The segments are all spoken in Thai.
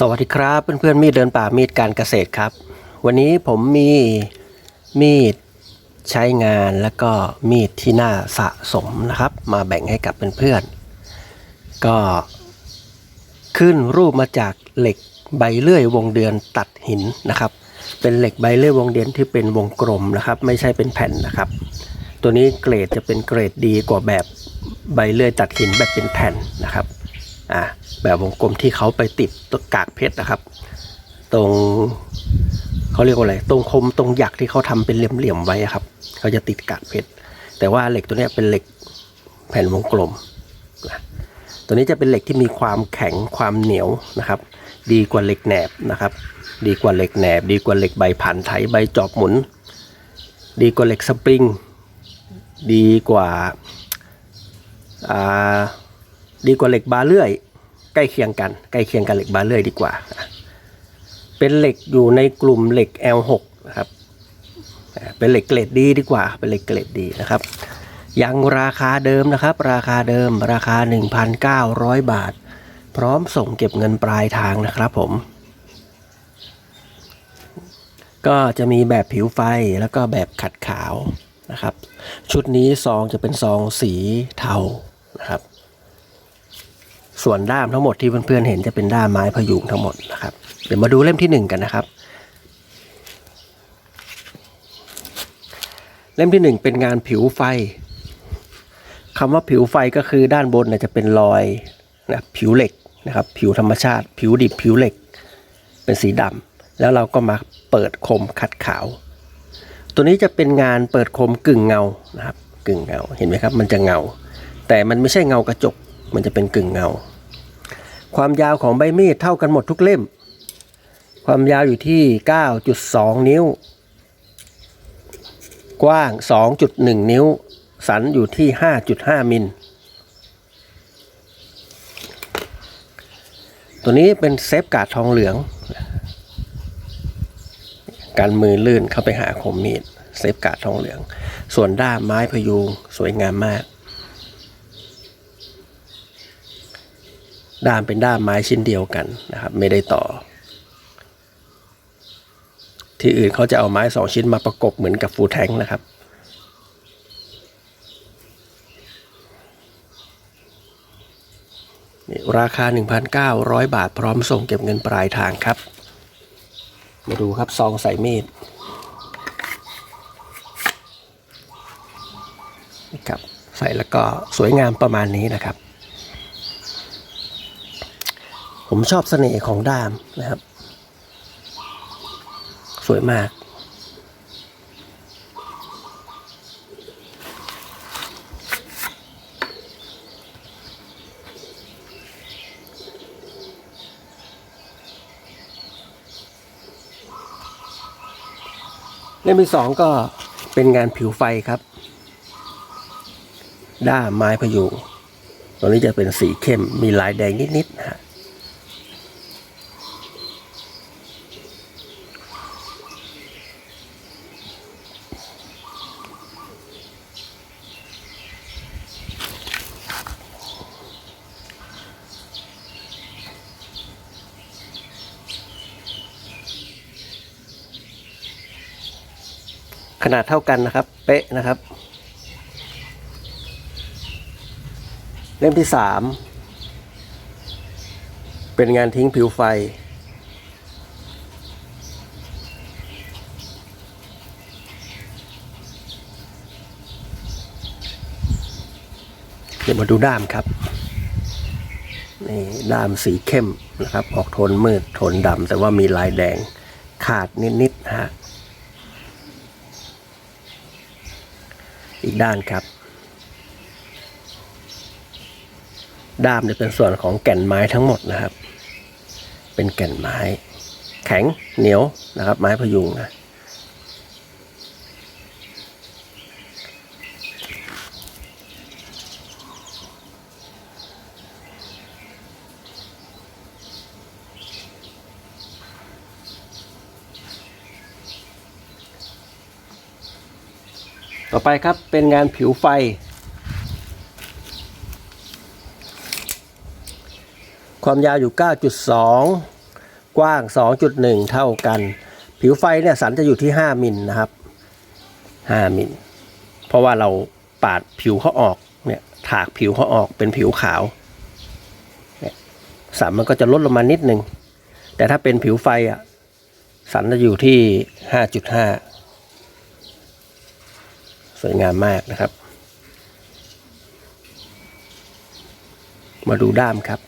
สวัสดีครับเพื่อนๆมีดเดินป่ามีดการเกษตรครับ วันนี้ผมมีมีดใช้งานแล้วก็มีดที่น่าสะสมนะครับ มาแบ่งให้กับเพื่อนๆก็ขึ้นรูปมาจากเหล็กใบเลื่อยวงเดือนตัดหินนะครับ เป็นเหล็กใบเลื่อยวงเดือนที่เป็นวงกลมนะครับ ไม่ใช่เป็นแผ่นนะครับ ตัวนี้เกรดจะเป็นเกรดดีกว่าแบบใบเลื่อยตัดหินแบบเป็นแผ่นนะครับ อ่าแบบวงกลมที่เขาไปติดตกากเพชรนะครับ ตรงเขาเรียกว่าอะไรตรงคมตรงหยักที่เขาทำเป็นเหลี่ยมๆไว้อะครับเขาจะติดกากเพชรแต่ว่าเหล็กตัวนี้เป็นเหล็กแผ่นวงกลมนะตัวนี้จะเป็นเหล็กที่มีความแข็งความเหนียวนะครับ ดีกว่าเหล็กแหนบนะครับ ดีกว่าเหล็กแหนบ ดีกว่าเหล็กใบผ่านไถใบจอบหมุน ดีกว่าเหล็กสปริง ดีกว่าอ่า ดีกว่าเหล็กบาเลื่อย ใกล้เคียงกัน ใกล้เคียงกันเหล็กบาเลื่อยดีกว่า เป็นเหล็กอยู่ในกลุ่มเหล็ก L6 นะครับเป็นเหล็กเกรดดีดีกว่า เป็นเหล็กเกรดดีนะครับยังราคาเดิมนะครับ ราคาเดิมราคา 1,900 บาท พร้อมส่งเก็บเงินปลายทางนะครับผม ก็จะมีแบบผิวไฟแล้วก็แบบขัดขาวนะครับ ชุดนี้ซองจะเป็นซองสีเทานะครับ ส่วนด้ามทั้งหมดที่เพื่อนๆเห็นจะเป็นด้ามไม้พยุงทั้งหมดนะครับ เดี๋ยวมาดูเล่มที่หนึ่งกันนะครับ เล่มที่หนึ่งเป็นงานผิวไฟคำว่าผิวไฟก็คือด้านบนจะเป็นรอยนะผิวเหล็กนะครับ ผิวธรรมชาติ ผิวดิบผิวเหล็ก เป็นสีดำแล้วเราก็มาเปิดคมขัดขาว ตัวนี้จะเป็นงานเปิดคมกึ่งเงานะครับ กึ่งเงาเห็นไหมครับ มันจะเงา แต่มันไม่ใช่เงากระจก มันจะเป็นกึ่งเงา ความยาวของใบมีดเท่ากันหมดทุกเล่ม ความยาวอยู่ที่ 9.2 นิ้ว กว้าง 2.1 นิ้ว สันอยู่ที่ 5.5 มิล ตัวนี้เป็นเซฟการ์ดทองเหลือง การมือลื่นเข้าไปหาคมมีดเซฟการ์ดทองเหลือง ส่วนด้ามไม้พยุงสวยงามมาก ด้ามเป็นด้ามไม้ชิ้นเดียวกันนะครับ ไม่ได้ต่อ ที่อื่นเขาจะเอาไม้สองชิ้นมาประกบเหมือนกับฟูลแทงนะครับนี่ราคา 1,900 บาทพร้อมส่งเก็บเงินปลายทางครับ มาดูครับซองใส่มีดนะครับใส่แล้วก็สวยงามประมาณนี้นะครับ ผมชอบเสน่ห์ของด้ามนะครับ สวยมาก เล่มที่สองก็เป็นงานผิวไฟครับ ด้ามไม้พยุงตัวนี้จะเป็นสีเข้มมีลายแดงนิดๆนะฮะ ขนาดเท่ากันนะครับ เป๊ะนะครับ เล่มที่สามเป็นงานทิ้งผิวไฟ เดี๋ยวมาดูด้ามครับนี่ด้ามสีเข้มนะครับ ออกโทนมืดโทนดำแต่ว่ามีลายแดงขาดนิดๆฮะ อีกด้านครับ ด้ามเนี่ยเป็นส่วนของแก่นไม้ทั้งหมดนะครับ เป็นแก่นไม้ แข็งเหนียวนะครับ ไม้พยุงนะ ต่อไปครับเป็นงานผิวไฟ ความยาวอยู่ 9.2 กว้าง 2.1 เท่ากัน ผิวไฟเนี่ยสันจะอยู่ที่ 5 มิลนะครับ 5 มิล เพราะว่าเราปาดผิวเขาออกเนี่ยถากผิวเขาออกเป็นผิวขาวสันมันก็จะลดลงมานิดนึง แต่ถ้าเป็นผิวไฟอะสันจะอยู่ที่ 5.5 วยงามมากนะครับ มาดูด้ามครับ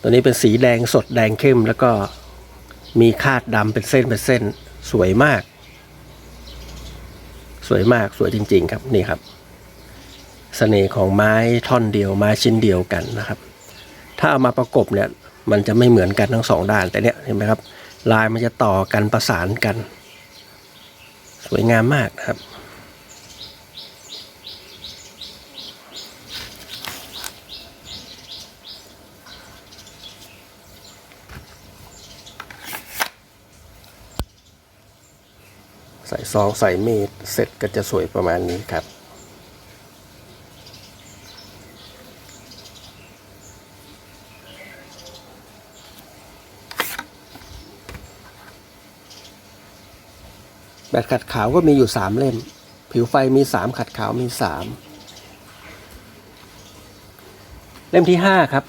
ตัวนี้เป็นสีแดงสดแดงเข้มแล้วก็มีคาดดำเป็นเส้นเป็นเส้นสวยมาก สวยมากสวยจริง ๆ ครับนี่ครับเสน่ห์ของไม้ท่อนเดียวไม้ชิ้นเดียวกันนะครับ ถ้าเอามาประกบเนี่ยมันจะไม่เหมือนกันทั้งสองด้านแต่เนี่ยเห็นไหมครับ ลายมันจะต่อกันประสานกัน สวยงามมากนะครับ ใส่ซองใส่เมีดเสร็จก็จะสวยประมาณนี้ครับ แบตขัดขาวก็มีอยู่สามเล่ม ผิวไฟมีสามขัดขาวมีสามเล่มที่ห้าครับ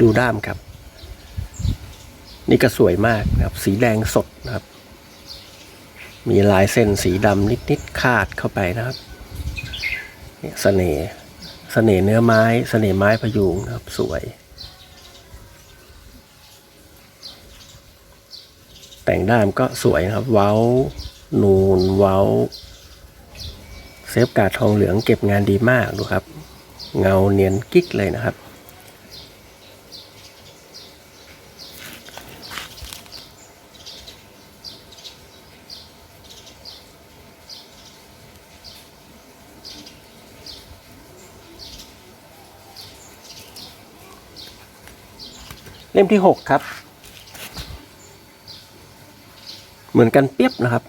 ดูด้ามครับ นี่ก็สวยมากนะครับ สีแดงสดนะครับ มีลายเส้นสีดำนิดๆคาดเข้าไปนะครับเนี่ยเสน่ห์เสน่ห์เนื้อไม้ เสน่ห์ไม้พยุงนะครับ สวย แต่งด้ามก็สวยนะครับ เว้า นูนเว้า เซฟการ์ดทองเหลืองเก็บงานดีมากดูครับ เงาเนียนกิ๊กเลยนะครับ เล่มที่หกครับ เหมือนกันเปียบนะครับ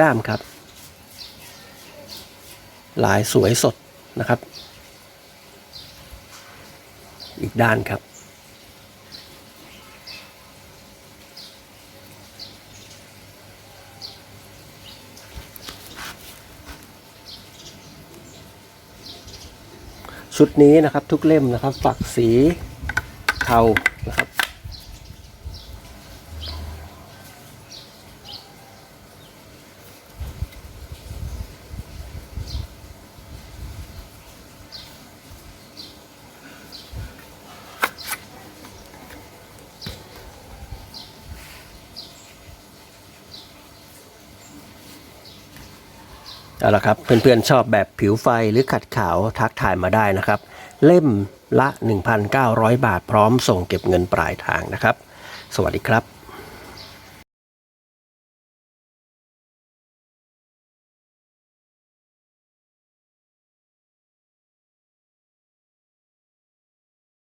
ด้ามครับ ลายสวยสดนะครับ อีกด้านครับ ชุดนี้นะครับทุกเล่มนะครับ ฝักสีเทานะครับ เอาละครับเพื่อนๆชอบแบบผิวไฟหรือขัดขาวทักทายมาได้นะครับ เล่มละ 1,900 บาทพร้อมส่งเก็บเงินปลายทางนะครับ สวัสดีครับ